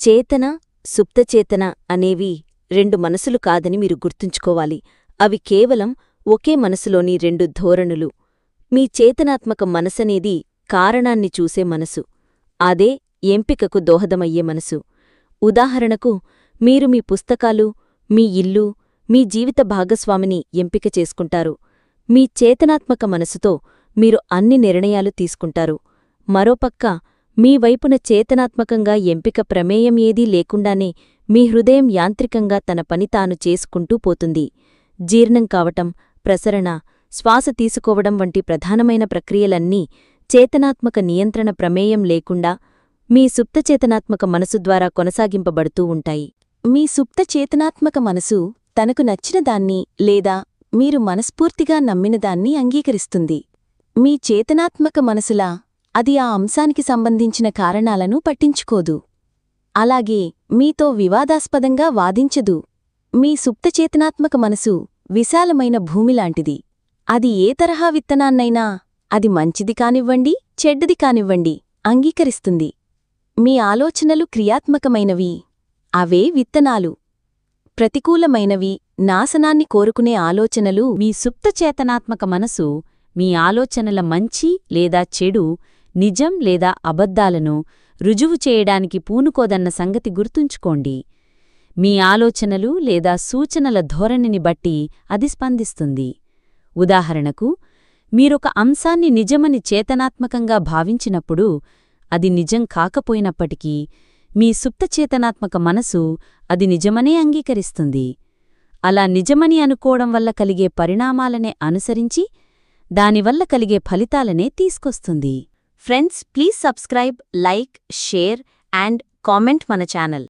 చేతన సుప్తచేతన అనేవి రెండు మనసులు కాదని మీరు గుర్తుంచుకోవాలి. అవి కేవలం ఒకే మనసులోని రెండు ధోరణులు. మీ చేతనాత్మక మనసనేది కారణాన్ని చూసే మనసు. అదే ఎంపికకు దోహదమయ్యే మనసు. ఉదాహరణకు మీరు మీ పుస్తకాలు మీ ఇల్లు మీ జీవిత భాగస్వామిని ఎంపిక చేసుకుంటారు. మీ చేతనాత్మక మనసుతో మీరు అన్ని నిర్ణయాలు తీసుకుంటారు. మరోపక్క మీ వైపున చేతనాత్మకంగా ఎంపిక ప్రమేయం ఏదీ లేకుండానే మీ హృదయం యాంత్రికంగా తన పని తాను చేసుకుంటూ పోతుంది. జీర్ణం కావటం ప్రసరణ శ్వాస తీసుకోవడం వంటి ప్రధానమైన ప్రక్రియలన్నీ చేతనాత్మక నియంత్రణ ప్రమేయం లేకుండా మీ సుప్తచేతనాత్మక మనసు ద్వారా కొనసాగింపబడుతూ ఉంటాయి. మీ సుప్త చేతనాత్మక మనసు తనకు నచ్చిన దాన్ని లేదా మీరు మనస్ఫూర్తిగా నమ్మినదాన్ని అంగీకరిస్తుంది. మీ చేతనాత్మక మనసులా అది ఆ అంశానికి సంబంధించిన కారణాలను పట్టించుకోదు. అలాగే మీతో వివాదాస్పదంగా వాదించదు. మీ సుప్తచేతనాత్మక మనసు విశాలమైన భూమిలాంటిది. అది ఏ తరహా విత్తనాన్నైనా అది మంచిది కానివ్వండి చెడ్డది కానివ్వండి అంగీకరిస్తుంది. మీ ఆలోచనలు క్రియాత్మకమైనవి. అవే విత్తనాలు. ప్రతికూలమైనవి నాశనాన్ని కోరుకునే ఆలోచనలు మీ సుప్తచేతనాత్మక మనసు మీ ఆలోచనల మంచి లేదా చెడు నిజం లేదా అబద్ధాలను రుజువు చేయడానికి పూనుకోదన్న సంగతి గుర్తుంచుకోండి. మీ ఆలోచనలు లేదా సూచనల ధోరణిని బట్టి అది స్పందిస్తుంది. ఉదాహరణకు మీరొక అంశాన్ని నిజమని చేతనాత్మకంగా భావించినప్పుడు అది నిజం కాకపోయినప్పటికీ మీ సుప్తచేతనాత్మక మనసు అది నిజమనే అంగీకరిస్తుంది. అలా నిజమని అనుకోవడం వల్ల కలిగే పరిణామాలనే అనుసరించి దానివల్ల కలిగే ఫలితాలనే తీసుకొస్తుంది. friends please subscribe like share and comment మన ఛానల్